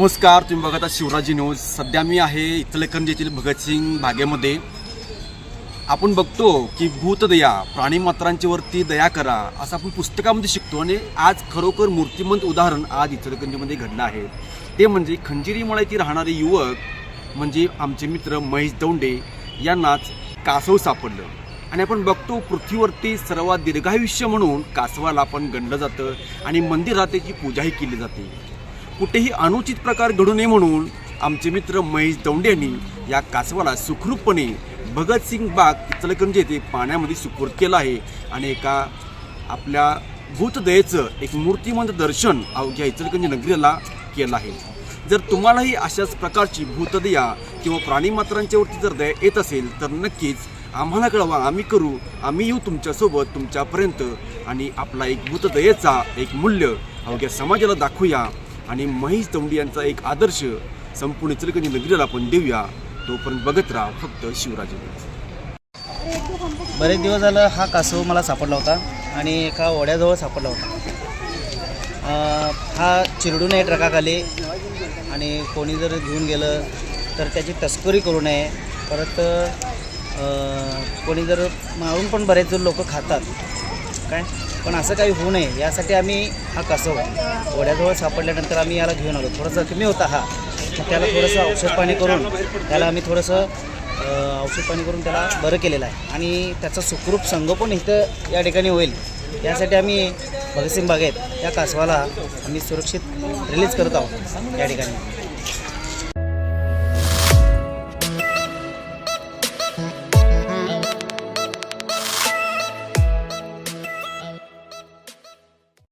नमस्कार तुम्ही बघत आहात शिवराजी न्यूज. सध्या मी आहे इचलकरंजी येथील भगतसिंग भागेमध्ये आपण बघतो की भूतदया प्राणीमात्रांच्यावरती दया करा असं आपण पुस्तकामध्ये शिकतो. आणि आज खरोखर मूर्तिमंत उदाहरण आज इचलकरंजीमध्ये घडलं आहे. ते म्हणजे खंजिरी मळ्याची राहणारे युवक म्हणजे आमचे मित्र महेश दौंडे यांनाच कासव सापडलं. आणि आपण बघतो पृथ्वीवरती सर्वात दीर्घायुष्य म्हणून कासवाला आपण गणलं जातं आणि मंदिरात त्याची पूजाही केली जाते. कुठेही अनुचित प्रकार घडू नये म्हणून आमचे मित्र महेश दौंडे यांनी या कासवाला सुखरूपपणे भगतसिंग बाग इचलकरंजी येथे पाण्यामध्ये सुपूर्द केलं आहे आणि एका आपल्या भूतदयेचं एक मूर्तिमंत दर्शन अवघ्या इचलकरंजी नगरीला केलं आहे. जर तुम्हालाही अशाच प्रकारची भूतदया किंवा प्राणीमात्रांच्यावरती जर दया येत असेल तर नक्कीच आम्हाला कळवा. आम्ही करू. आम्ही येऊ तुमच्यासोबत तुमच्यापर्यंत. आणि आपला एक भूतदयेचा एक मूल्य अवघ्या समाजाला दाखवूया. आणि महेश दौंडी यांचा एक आदर्श संपूर्ण इचलकरंजी नगरीला आपण देऊया. तोपर्यंत बघत राहा फक्त शिवराज बरेच दिवस झालं हा कासव मला सापडला होता आणि एका ओढ्याजवळ सापडला होता. हा चिरडू नये ट्रकाखाली आणि कोणी जर घेऊन गेलं तर त्याची तस्करी करू नये. परत कोणी जर मारून पण बरेच जण लोक खातात. काय? पण असं काही होऊ नये यासाठी आम्ही हा कासव ओढ्याजवळ सापडल्यानंतर आम्ही याला घेऊन आलो. थोडंसं कमी होता हा. त्याला थोडंसं औषध पाणी करून त्याला आम्ही थोडंसं औषध पाणी करून त्याला बरं केलेलं आहे. आणि त्याचं सुखरूप संगोपन इथं या ठिकाणी होईल. यासाठी आम्ही भगतसिंग बागेत या कासवाला आम्ही सुरक्षित रिलीज करत आहोत या ठिकाणी.